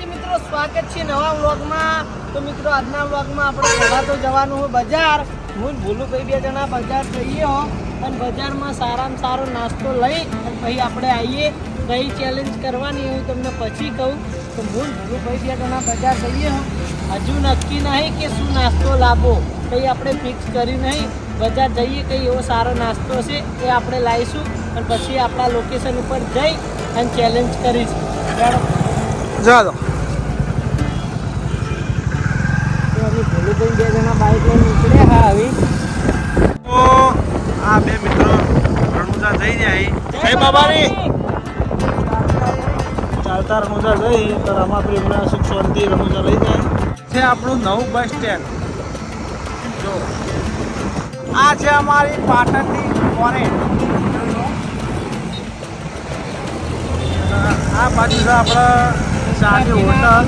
સ્વાગત છે નવા વ્લોગમાં. તો મિત્રો, આજના વ્લોગમાં આપણે પહેલાં તો જવાનું હોય બજાર. હું ને ભૂલું ભાઈ બે જણા બજાર જઈએ હો. અને બજારમાં સારામાં સારો નાસ્તો લઈ અને પછી આપણે આવીએ કઈ ચેલેન્જ કરવાની હું તમને પછી કહું. તો હું ને ભૂલું ભાઈ બે જણા બજાર જઈએ હો. હજુ નક્કી નહીં કે શું નાસ્તો લાવો કંઈ આપણે ફિક્સ કર્યું નહીં. બજાર જઈએ કંઈ એવો સારો નાસ્તો છે એ આપણે લાવીશું અને પછી આપણા લોકેશન ઉપર જઈ અને ચેલેન્જ કરીશું. ચાલો. જવા દો. આ બે મિત્રો રણુજા જઈ જાય જય બાબાની. ચાલતા રણુજા જઈ તો રમાપુરી એમના સુખ શાંતિ રણુજા લઈ જાય. છે આપણું નવું બસ સ્ટેન્ડ જો. આ છે અમારી પાટણની ફોરેન આ બાજુ છે આપણા ચાની હોટલ.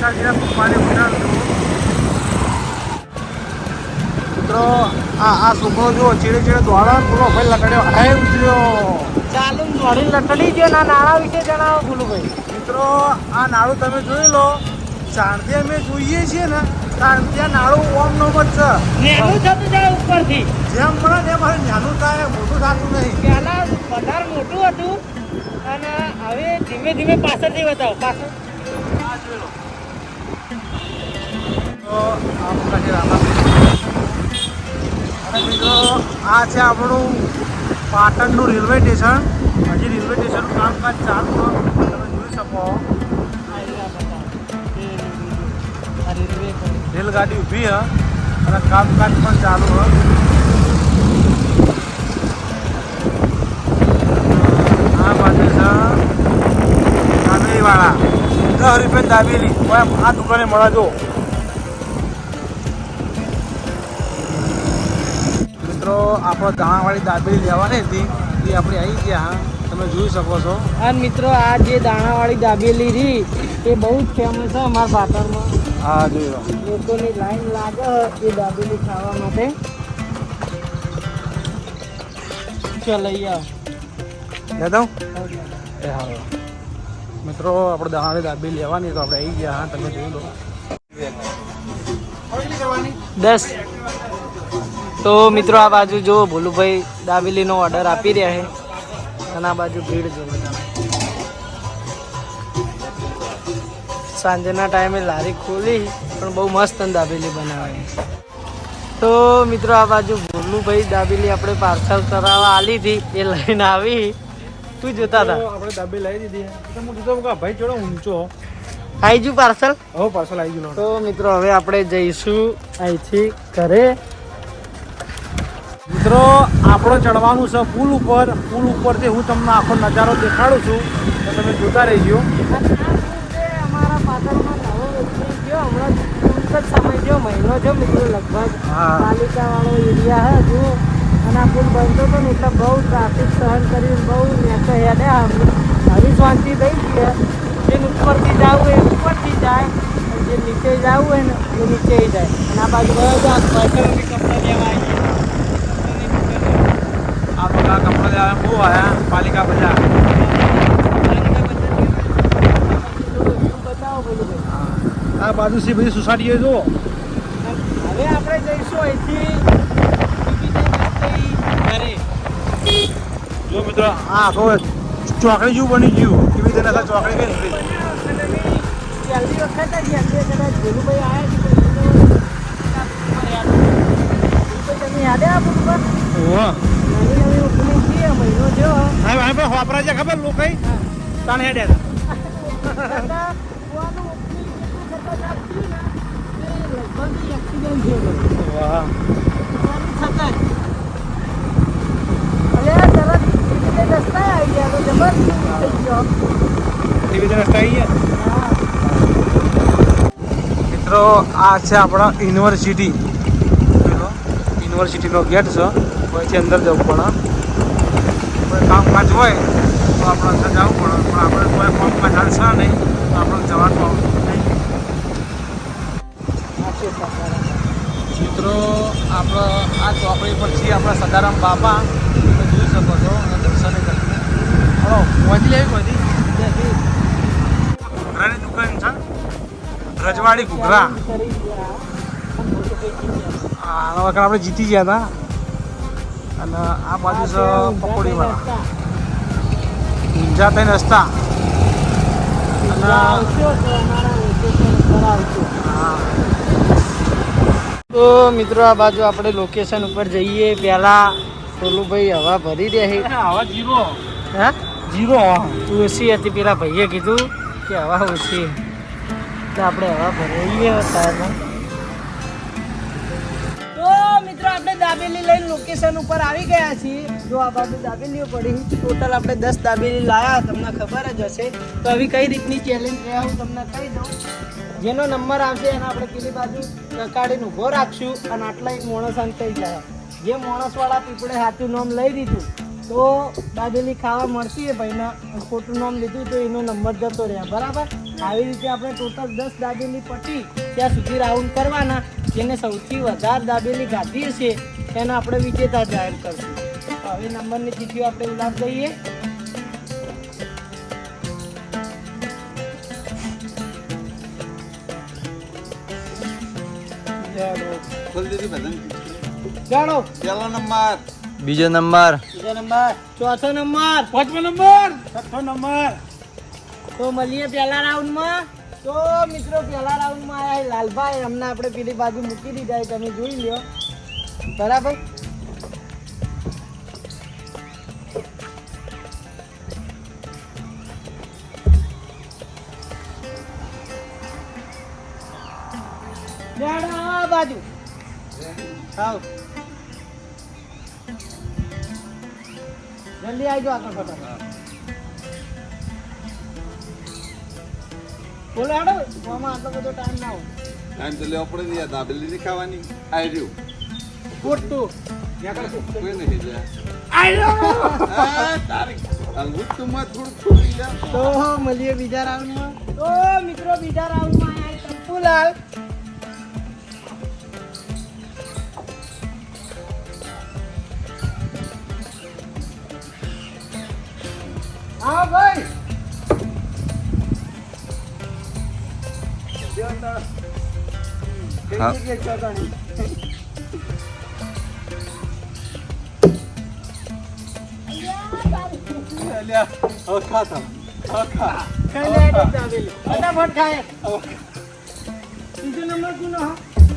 ચાની પપ્પાની હોટલ. મિત્રો આ આ છોકરો જો ચીડે ચીડે દોડા પૂરો ભાઈ લગાડ્યો. હાય ઉતર્યો ચાલુ દોડી લટડી ગયો ના નાણાં વિશે જણાવો ભૂલુભાઈ મિત્રો આ નાળું તમે જોઈ લો. શાંતિ અમે જોઈએ છીએ ને કારણ આ નાળું ઓમ નો જ છે. નેનું થતું જાય ઉપરથી. જેમ મળે ને મારે નાનું થાય મોટું થતું નહીં. પહેલાં વધારે મોટું હતું અને હવે ધીમે ધીમે પાછળથી બતાવો પાછળ અને મિત્રો આ છે આપણું પાટણનું રેલવે સ્ટેશન હજી રેલવે સ્ટેશનનું કામકાજ ચાલુ. તમે જોઈ શકો. રેલગાડી ઊભી છે અને કામકાજ પણ ચાલુ છે આ બાજુ છે દાબેલીવાળા રૂપિયા દાબેલી આ દુકાને મળે જો. મિત્રો આપણે દાણાવાળી દાબેલી લેવાની હતી. એ આપણે આવી ગયા હા. તમે જોઈ શકો છો. અને મિત્રો આ જે દાણાવાળી દાબેલી રહી એ બહુ જ ફેમસ છે અમારા પાટણમાં. હા લો. લોકોની લાઈન લાગે એ દાબેલી ખાવા માટે. ચલો લઈ આવો લે એ હા મિત્રો, આપણે દાણાની દાબેલી લેવાની, તો આપણે આવી ગયા, હા, તમે જોઈ લો. દસ. તો મિત્રો, આ બાજુ જો ભોલુભાઈ દાબેલીનો ઓર્ડર આપી રહ્યા છે. અને આ બાજુ ભીડ જો સાંજના ટાઈમે લારી ખોલી, પણ બહુ મસ્ત દાબેલી બનાવે. તો મિત્રો, આ બાજુ ભોલુભાઈ દાબેલી આપણે પાર્સલ કરાવવા આલી હતી, એ લઈને આવી. તું જોતા હતા. આપણે દાબેલી લાવી દીધી તો હું જોતો કે ભાઈ થોડો ઊંચો. આવી ગયું પાર્સલ? હો પાર્સલ આવી ગયું તો મિત્રો હવે આપણે જઈશું અહીંથી ઘરે. મિત્રો આપણો ચડવાનું છે પુલ ઉપર. પુલ ઉપરથી હું તમને આખો નજારો દેખાડું છું. તો તમે જોતા રહીજો. અમારા પાટણમાં નવો ઓપનિંગ થયો હમણાં ટૂંક જ સમય મહિનો થયો મિત્રો લગભગ. પાલિકા વાળો એરિયા હે હજુ. અને આ પુલ બનતો હતો ને એટલે બહુ ટ્રાફિક સહન કરીને બહુ નેચો હેડ્યા હવે શાંતિ દઈ છે જેને ઉપરથી જવું હોય એ ઉપરથી જાય અને જે નીચે જવું હોય ને એ નીચે જાય. અને આ બાજુ બધા પાછળથી કપડાં લેવા આવીએ. આ બધા કપડા લેવા બહુ આવ્યા પાલિકા બજાર. આ બાજુ છે બધી સોસાયટીઓ જો હવે આપણે જઈશું અહીંથી ઘરે આ આખો ચોકડી જેવું બની ગયું. એવી રીતે આખા ચોકડી કઈ નીકળી આવ્યા છે વાપરા ખબર લોકો તાણ હેડ્યા લગભગ એક્સિડન્ટ થયો બધો. વાહ કૂવાનું થતાં જ. અલે આ તરત એ રીતે રસ્તા આવી ગયા તો જબરદસ્ત થઈ ગયો એવી રીતે આ છે આપણા યુનિવર્સિટી યુનિવર્સિટીનો ગેટ છે પછી અંદર જવું પડે. કોઈ કામકાજ હોય તો આપણે અંદર જવું પડે. પણ આપણે કોઈ કામકાજ હાલશે નહીં તો આપણે જવાનું નહીં. આ છે મિત્રો, આપણો આ ચોકડી પર છીએ આપણા સદારામ બાપા, તમે જોઈ શકો છો. હલો પહોંચી લેવી પહોંચી ઘૂઘરા. કરી ગયા. પણ મોટો કોઈ જીત્યો. આ વખત આપણે જીતી ગયા હતા. અને આ બાજુ છે પકોડી વાળા ઊંઝા થઈને રસ્તા. તો મિત્રો આ બાજુ આપણે લોકેશન ઉપર જઈએ. પહેલા સોલુભાઈ હવા ભરી દે હવા જીરો હા? જીરો ઓછી હતી, પેલા ભાઈએ કીધું કે હવા ઓછી. તો આપણે હવા ભરાઈએ ટાયરમાં તો મિત્રો, આપણે દાબેલી લઈને લોકેશન ઉપર આવી ગયા છીએ. જો આ બાજુ દાબેલીઓ પડી. ટોટલ આપણે દસ દાબેલી લાયા, તમને ખબર જ હશે. તો આવી કઈ રીતની ચેલેન્જ રહ્યા હું તમને કહી દઉં. જેનો નંબર આવશે, એને આપણે પેલી બાજુ નકાડીને ઊભો રાખશું અને આટલા એક માણસ અંત થઈ જાય. જે માણસવાળા પીપળે સાચું નામ લઈ દીધું તો દાબેલી ખાવા મળતી એ ભાઈના. ખોટું નામ લીધું તો એનો નંબર જતો રહ્યા. બરાબર? આવી રીતે આપણે ટોટલ દસ દાબેલી પટી ત્યાં સુધી રાઉન્ડ કરવાના. જેને સૌથી વધારે દાબેલી ગાધી હશે તેને આપણે વિજેતા જાહેર કરશું. હવે નંબરની ચીઠીઓ આપણે ઉલાપ દઈએ. ચાલો પહેલો નંબર. બીજો નંબર. બીજો નંબર. ચોથો નંબર. પાંચમો નંબર. છઠ્ઠો નંબર. તો મળીએ પહેલા રાઉન્ડમાં તો મિત્રો પહેલા રાઉન્ડમાં આયા લાલભાઈ. અમને આપણે પેલી બાજુ મૂકી દીધા તમે જોઈ લ્યો. બરાબર? બાજુ. આવ. જલ્દી આવી જાઓ આગળ ફટાફટ. બોલો હેડો આમાં આટલો બધો ટાઈમ ના હોય. ટાઈમ તો લેવો પડે ને દાબેલી નહીં ખાવાની. આઈ રહ્યું. ખોટું. કોઈ નહીં લે. આ, તારી અંગૂઠુંમાં થોડું છોડી જા તો મળીએ બીજા રાઉન્ડમાં તો મિત્રો બીજા રાઉન્ડમાં આયા હા?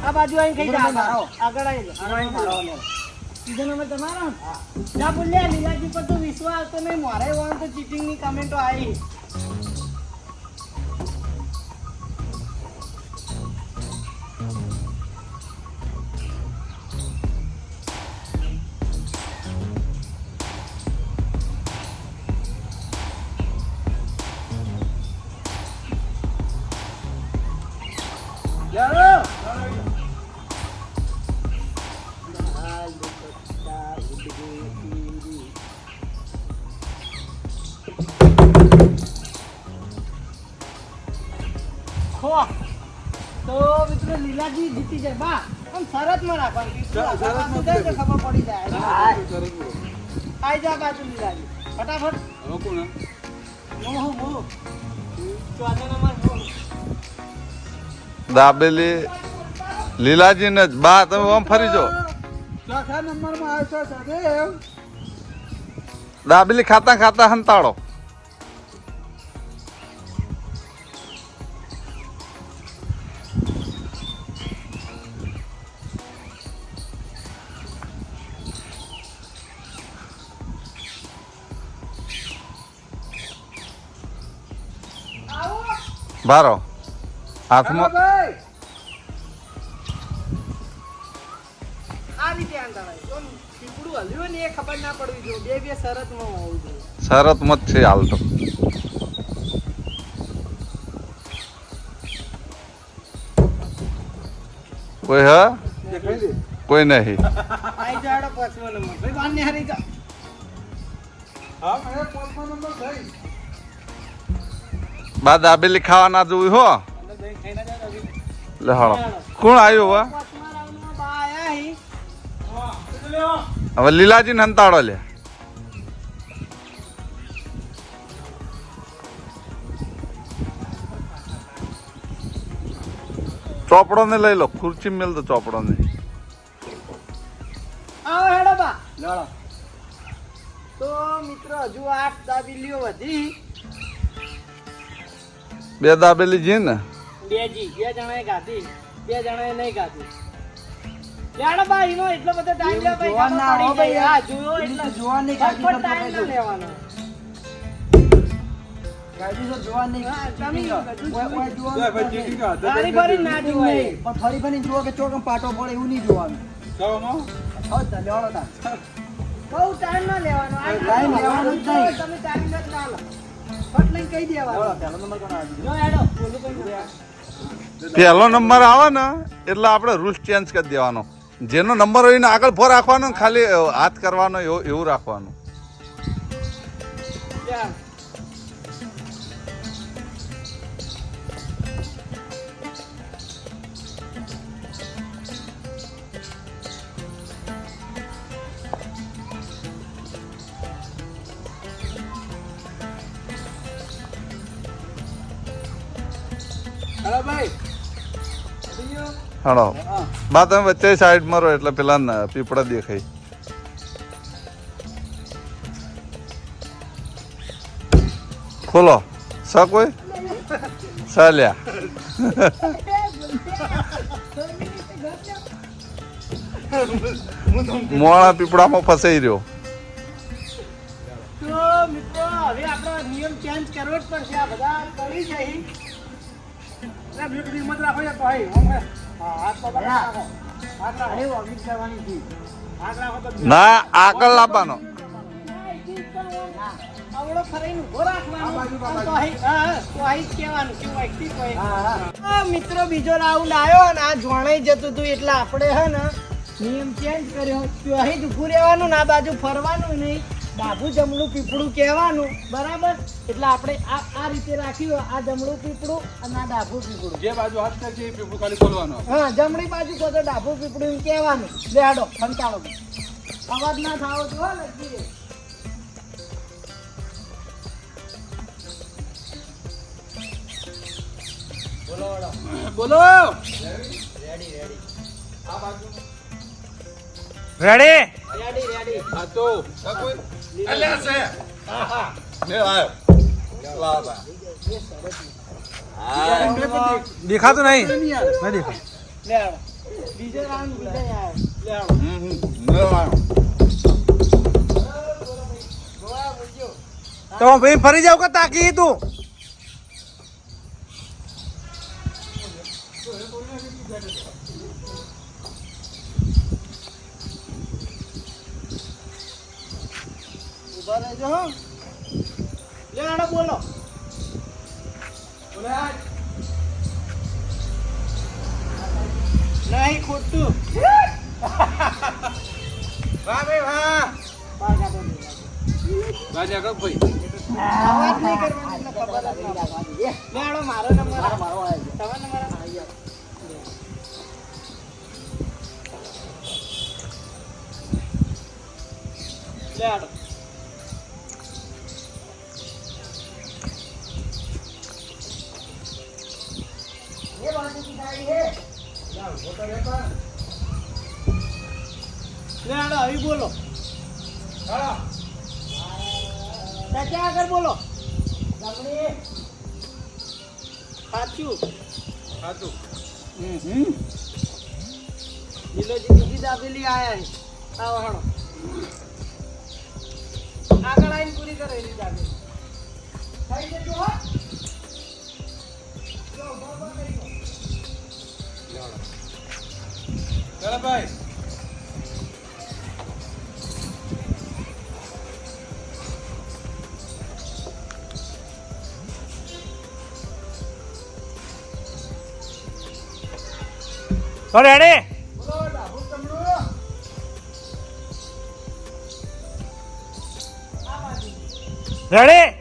આ બાજુ આવીને ખાઈ જા. આગળ આવી જા નંબર તમારો? ના બોલ્યા લીલાજી પર તો વિશ્વાસ આવતો નહીં, મારે વાંધો તો ચીટિંગની કમેન્ટો આવી. ખો તો મિત્રો લીલાજી જીતી જાય. બા આમ શરતમાં રાખવાનું. ખબર પડી જાય. આઈ જા બાજુ લીલાજી. ફટાફટ. હવે કોણ મોહ મોહ ચોથો નંબર દાબેલી. લીલાજી ને બા તમે આમ ફરી જો ચોથા આવશો દાબેલી ખાતા ખાતા હંતાળો. હોવું જોઈએ. શરત મત છે હાલ તો. કોઈ હ? કોઈ નહીં. નંબર ભાઈ. બા દાબેલી ખાવા ના જોવી હો. લે હળો કોણ આવ્યું હવે? બા હવે લીલાજી ને હંતાડો લે. ચોપડો ને લઈ લો. ખુરચી મેલ તો ચોપડો ને આવો હેડો બા. લડો તો મિત્રો હજુ આઠ દાબીલીઓ વધી બે દાબેલી જી ને? બે જી બે જણાએ ગાધી બે જણાએ નહીં ગાધી. યાર બા એનો એટલો બધો ટાઈમ લે ભાઈ જોવા ના ખબર હો પડી જાય. ભાઈ. હા જોયો એટલે તો જોવાની કાળજી ફટફટ કરતો ના લેવાનો. ગાડી તો જોવા નહીં. હા, તમે ચીટિંગ. બધું ઓય- ઓય ભાઈ ચીટિંગ તો હાથે ફરી ફરી ના જોવાય. પણ ફરી ફરી જુઓ કે ચોકમ પાટો પડે એવું નહીં જોવાનું. ચાલો હો તો. બહુ ટાઈમ ના લેવાનો. આ Time લેવાનો જ નહીં. તમે ટાઈમ જ ના લો. ફટ લઈને કહી લેવડો, પહેલો નંબર આવી? જો હેડો. બોલું કઈ ના. પહેલો નંબર આવે ને એટલે આપણે રૂલ્સ ચેન્જ કરી દેવાનો. જેનો નંબર હોય એને આગળ ભો રાખવાનો ખાલી હાથ કરવાનો એવું એવું રાખવાનું. હાલો બા તમે વચ્ચે સાઈડ મારો એટલે પેલા પીપળા દેખાય. ખોલો. સા કોઈ? સાલ્યા મોળા પીપળામાં ફસાઈ રહ્યો. તો મિત્રો હવે આપણો નિયમ ચેન્જ કરવો જ પડશે. આ બધા કરી છે ના આગળ લાવવાનો. મિત્રો બીજો રાઉન્ડ આવ્યો અને આ જોણાઈ જતું હતું એટલે આપણે હે ને નિયમ ચેન્જ કર્યો. તો અહીં જ રહેવાનું ને આ બાજુ ફરવાનું નહીં. ડાબુ જમણું પીપળું કહેવાનું. બરાબર? એટલે આપણે આ આ રીતે રાખ્યું આ જમણું પીપળું અને આ ડાબુ પીપળું. જે બાજુ હાથ કરશે એ પીપળું ખાલી ખોલવાનું હા જમણી બાજુ કહો તો ડાબુ પીપળું કહેવાનું. લેડો ખંતાળો અવાજ ના થાવો જો લગી. બોલો રેડી રેડી. રેડી હા તો. દેખાતું નહીં. લેડો બીજો રાઉન્ડ બીજો આવ્યો લેડો તો ભાઈ ફરી જાવ કે તાકી તું? ઊભા રહેજો હો બોલો નહીં ખોટું વાહ ભાઈ વાહ બાર કાઢો નહીં. રાજા કપ ભાઈ અવાજ નહીં કરવાનો ખબર જ ના પડે. મારો નંબર. મારો આવ્યો તમારો નંબર આ. લેડો લેડો હવે બોલો. ત્યાં આગળ બોલો. સાચું સાચું લીલોજી બીજી દાબેલી આયા છે. આવો હણો આગળ આવીને પૂરી કરેલી દાબેલી થઈ જજો, હો. ચાલો ભાઈ તો રેડી. રેડી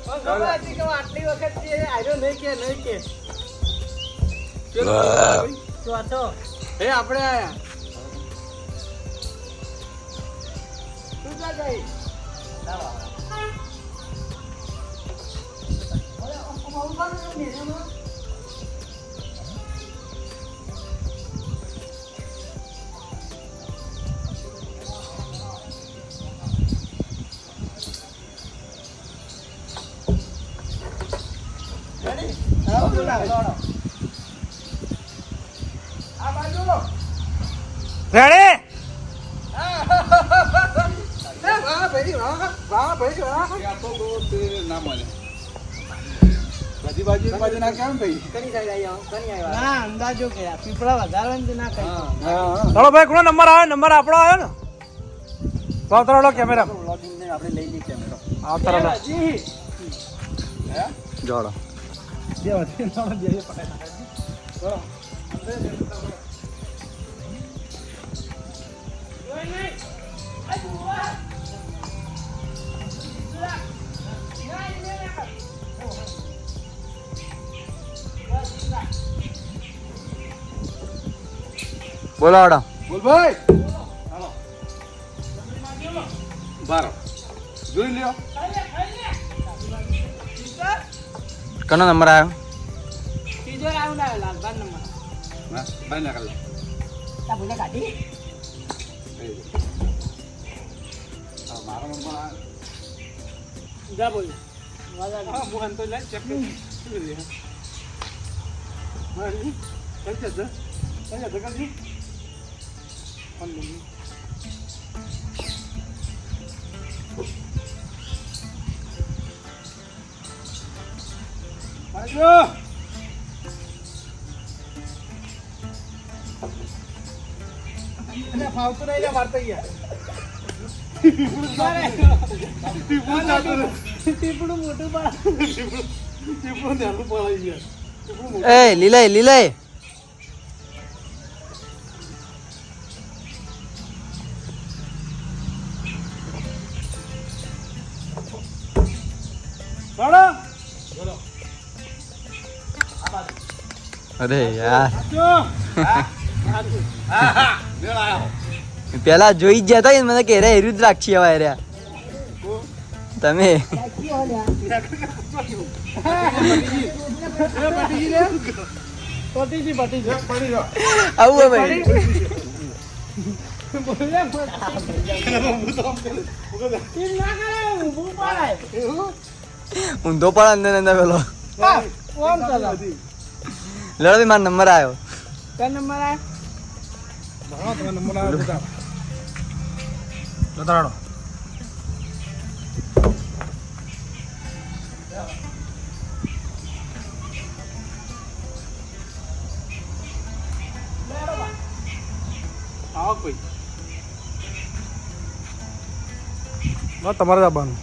હું આટલી વખત આવ્યો નહીં કે નહીં કે ભાઈ એ આપણે આયા. તું ના કેમ ભાઈ. ના અંદાજો કર્યા પીપળા વધારે હોય ને તો ના કહી હા. ચલો ભાઈ કોનો નંબર આવે? નંબર આપણો આવ્યો ને? આવતા કેમેરા. આપણે લઈ લઈએ કેમેરો. આવતા રહો. હજી જોડો. બોલો આડા. બોલ ભાઈ બારો. જોઈ લ્યો. કનો નંબર આવ્યો ત્રીજો આવ્યો લાલભાઈ નંબર. ના ભાઈ ના કરે તા ભૂલે કાઢી. મારો નંબર આ જા બોલ. વાજા હા મોહન તો લે ચેક કરી મારી કઈ છે. કઈ છે કઈ અને ફાવતું નહીં ને મારતા ગયા ટીપડું મોટું અરે યાર. પેલા જોઈ જ જતા મને કે રે હેરું જ રાખી હવે રે તમે? આવું ભાઈ. ઊંધો પણ અંદર અંદર પેલો. કોણ ચલો. લડો ભાઈ મારો નંબર આવ્યો. કયો નંબર આવ્યો? નંબર આવ્યો બતાડો આવો કોઈ. તમારે જવાનું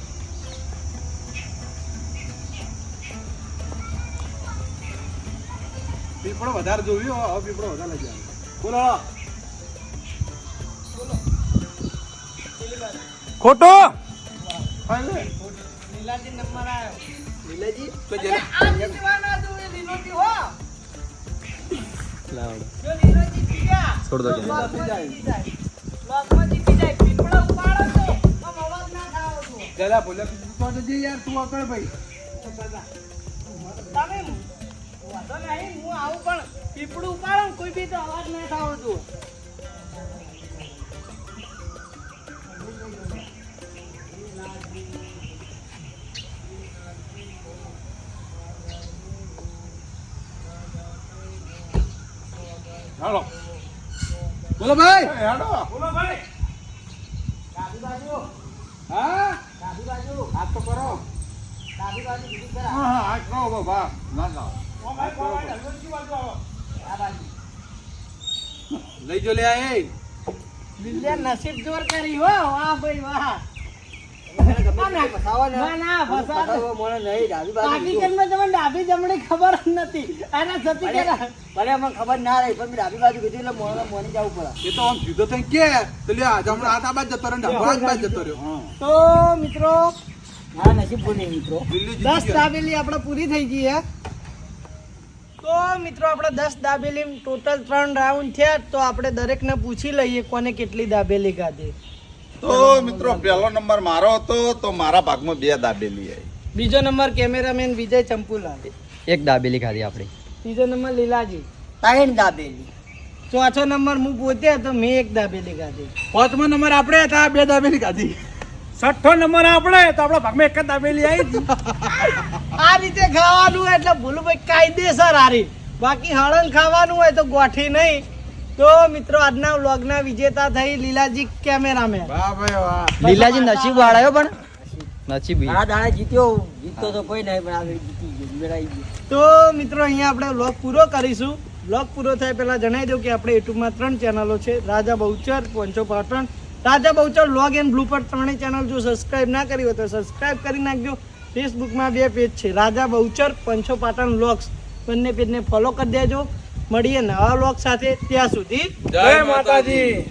પીપળો વધારે જોયું હવે પીપળો વધારે લઈ જાય બોલો ખોટો? લીલાજી નંબર આયો. લીલાજી તો અરે આ જીતવાના તું એ લીલોજી હો. લાવડો જો લીલોજી જીત્યા છોડ દો તો લોકમાં જીતી જાય. પીપળો ઉપાડો તો આમ અવાજ ના થાવો તો. જરા બોલ્યા પીપળો તો યાર તું આગળ ભાઈ. તમે નહીં હું આવું પણ પીપળું ઉપાડો કોઈ બી તો અવાજ ના થાવો તો હાલો. બોલો ભાઈ. હાલો. બોલો ભાઈ. ડાબી બાજુ. હા? ડાબી બાજુ. હાથ તો કરો. ડાબી બાજુ બીજી હા હા હાથ કરો બાબા ના ના. લઈ જો લે આ એ. બિલ્લે નસીબ જોર કરી હો. વાહ ભાઈ વાહ. ના, ના, ના, ફસાવો. પાકિસ્તાનમાં ડાબી બાજુ ખબર જ નથી. અને પડે. એ તો આમ સીધો થઈને કે? હાથ આ જતો રહ્યો જતો રહ્યો. તો મિત્રો દિલ્હી જીતી દસ ગયા. દાબેલી આપણે પૂરી થઈ ગઈ હે. તો મિત્રો આપણે દસ દાબેલી ટોટલ ત્રણ રાઉન્ડ થયા તો આપણે દરેકને પૂછી લઈએ કોને કેટલી દાબેલી ખાધી તો મિત્રો પહેલો નંબર મારો હતો તો મારા ભાગમાં બે દાબેલી આવી. બીજો નંબર કેમેરામેન વિજય ચંપુલાલ. એક દાબેલી ખાધી આપણે. ત્રીજો નંબર લીલાજી. ત્રણ દાબેલી. ચોથો નંબર હું પોતે હતો મેં એક દાબેલી ખાધી પાંચમો નંબર આપણે હતા બે દાબેલી ખાધી છઠ્ઠો નંબર આપણે તો આપણા ભાગમાં એક જ દાબેલી આવી. આ રીતે ખાવાનું એટલે ભૂલુભાઈ કાયદેસર હારી. બાકી હળંગ ખાવાનું હોય તો ગોઠી નહીં. તો મિત્રો આજના વ્લોગના વિજેતા થઈ લીલાજી કેમેરામેન. વાહ ભાઈ વાહ. લીલાજી નસીબ વાળાયો પણ. નસીબ આ દાડા જીત્યો જીતતો તો કોઈ નહીં પણ આ જીતી ગયો મેળાઈ ગયો. તો મિત્રો અહીંયા આપણે વ્લોગ પૂરો કરીશું. વ્લોગ પૂરો થાય પહેલાં જણાવી દઉં કે આપણે યુટ્યુબમાં ત્રણ ચેનલો છે. રાજા બહુચર પંચો પાટણ. રાજા બહુચર લોગ એન્ડ બ્લુ પર ત્રણેય ચેનલ જો સબસ્ક્રાઇબ ના કરી હોય તો સબસ્ક્રાઇબ કરી નાખજો. ફેસબુકમાં બે પેજ છે. રાજા બહુચર, પંચો પાટણ વ્લોગ્સ બંને પેજને ફોલો કરી દેજો. મળીએ નવા વ્લોગ સાથે. ત્યાં સુધી જય માતાજી.